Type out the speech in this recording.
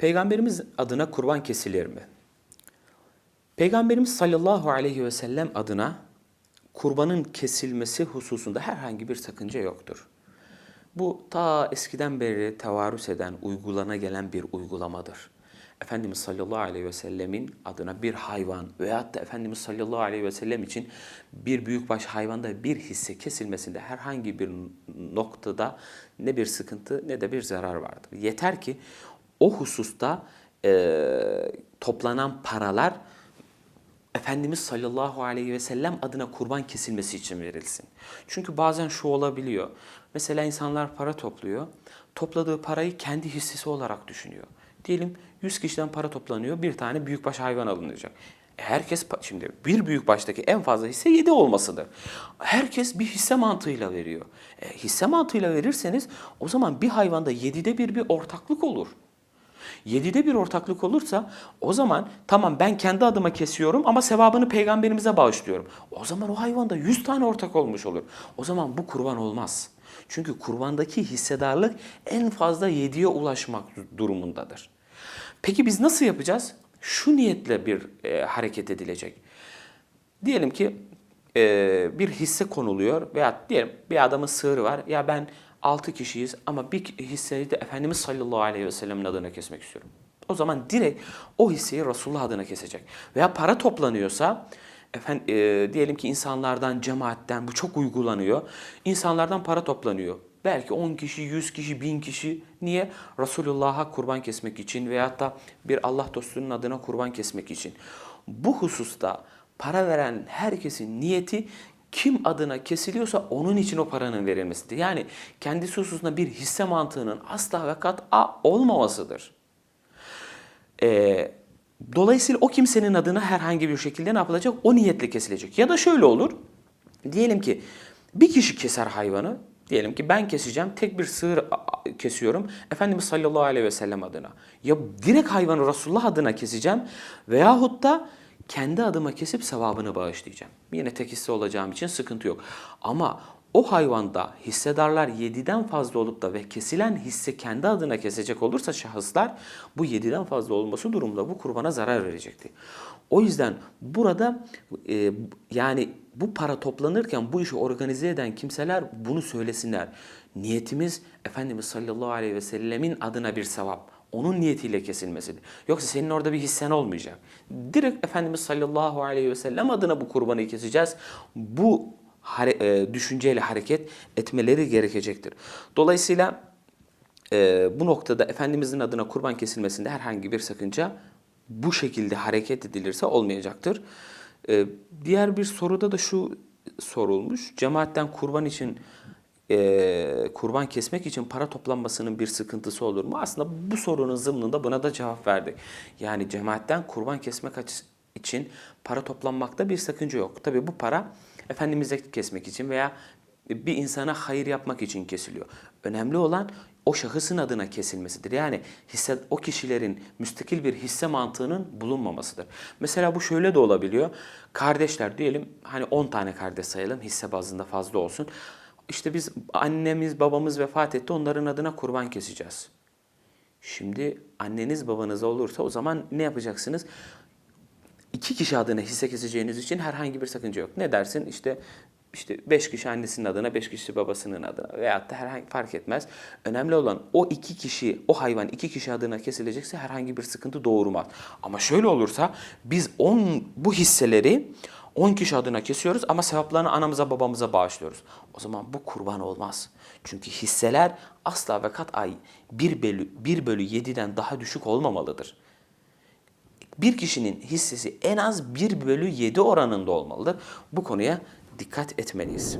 Peygamberimiz adına kurban kesilir mi? Peygamberimiz sallallahu aleyhi ve sellem adına kurbanın kesilmesi hususunda herhangi bir sakınca yoktur. Bu ta eskiden beri tevarüs eden, uygulana gelen bir uygulamadır. Efendimiz sallallahu aleyhi ve sellemin adına bir hayvan veyahut da Efendimiz sallallahu aleyhi ve sellem için bir büyükbaş hayvanda bir hisse kesilmesinde herhangi bir noktada ne bir sıkıntı ne de bir zarar vardır. Yeter ki o hususta eee, toplanan paralar Efendimiz sallallahu aleyhi ve sellem adına kurban kesilmesi için verilsin. Çünkü bazen şu olabiliyor. Mesela insanlar para topluyor. Topladığı parayı kendi hissesi olarak düşünüyor. Diyelim 100 kişiden para toplanıyor. Bir tane büyükbaş hayvan alınacak. E Herkes şimdi bir büyükbaştaki en fazla hisse 7 olmasıdır. Herkes bir hisse mantığıyla veriyor. E, hisse mantığıyla verirseniz o zaman bir hayvanda 7'de bir bir ortaklık olur. 7'de bir ortaklık olursa o zaman tamam ben kendi adıma kesiyorum ama sevabını peygamberimize bağışlıyorum. O zaman o hayvanda 100 tane ortak olmuş olur. O zaman bu kurban olmaz. Çünkü kurbandaki hissedarlık en fazla 7'ye ulaşmak durumundadır. Peki biz nasıl yapacağız? Şu niyetle bir e, hareket edilecek. Diyelim ki e, bir hisse konuluyor veya diyelim bir adamın sığırı var. Ya ben 6 kişiyiz ama bir hisseyi de Efendimiz sallallahu aleyhi ve sellemin adına kesmek istiyorum. O zaman direkt o hisseyi Resulullah adına kesecek. Veya para toplanıyorsa efendim, e, diyelim ki insanlardan, cemaatten bu çok uygulanıyor. İnsanlardan para toplanıyor. Belki 10 kişi, 100 kişi, 1000 kişi. Niye? Resulullah'a kurban kesmek için veyahut da bir Allah dostunun adına kurban kesmek için. Bu hususta para veren herkesin niyeti kim adına kesiliyorsa onun için o paranın verilmesidir. Yani kendisi hususunda bir hisse mantığının asla ve kat'a olmamasıdır. Ee, dolayısıyla o kimsenin adına herhangi bir şekilde ne yapılacak? O niyetle kesilecek. Ya da şöyle olur. Diyelim ki bir kişi keser hayvanı. Diyelim ki ben keseceğim. Tek bir sığır kesiyorum. Efendimiz sallallahu aleyhi ve sellem adına. Ya direkt hayvanı Resulullah adına keseceğim. Veyahut da kendi adıma kesip sevabını bağışlayacağım. Yine tek hisse olacağım için sıkıntı yok. Ama o hayvanda hissedarlar 7'den fazla olup da ve kesilen hisse kendi adına kesecek olursa şahıslar bu 7'den fazla olması durumda bu kurbana zarar verecekti. O yüzden burada e, yani bu para toplanırken bu işi organize eden kimseler bunu söylesinler. Niyetimiz Efendimiz sallallahu aleyhi ve sellemin adına bir sevap. Onun niyetiyle kesilmesidir. Yoksa senin orada bir hissen olmayacak. Direkt Efendimiz sallallahu aleyhi ve sellem adına bu kurbanı keseceğiz. Bu hare- e, düşünceyle hareket etmeleri gerekecektir. Dolayısıyla e, bu noktada Efendimizin adına kurban kesilmesinde herhangi bir sakınca bu şekilde hareket edilirse olmayacaktır. E, diğer bir soruda da şu sorulmuş. Cemaatten kurban için e, kurban kesmek için para toplanmasının bir sıkıntısı olur mu? Aslında bu sorunun zımnında buna da cevap verdik. Yani cemaatten kurban kesmek için para toplanmakta bir sakınca yok. Tabii bu para Efendimiz'e kesmek için veya bir insana hayır yapmak için kesiliyor. Önemli olan o şahısın adına kesilmesidir. Yani hisse, o kişilerin müstakil bir hisse mantığının bulunmamasıdır. Mesela bu şöyle de olabiliyor. Kardeşler diyelim hani 10 tane kardeş sayalım hisse bazında fazla olsun. İşte biz annemiz babamız vefat etti onların adına kurban keseceğiz. Şimdi anneniz babanız olursa o zaman ne yapacaksınız? İki kişi adına hisse keseceğiniz için herhangi bir sakınca yok. Ne dersin? İşte işte beş kişi annesinin adına, beş kişi babasının adına veyahut da herhangi fark etmez. Önemli olan o iki kişi, o hayvan iki kişi adına kesilecekse herhangi bir sıkıntı doğurmaz. Ama şöyle olursa biz on bu hisseleri 10 kişi adına kesiyoruz ama sevaplarını anamıza babamıza bağışlıyoruz. O zaman bu kurban olmaz. Çünkü hisseler asla ve kat'ay 1 bölü, 1 bölü 7'den daha düşük olmamalıdır bir kişinin hissesi en az 1 bölü 7 oranında olmalıdır. Bu konuya dikkat etmeliyiz.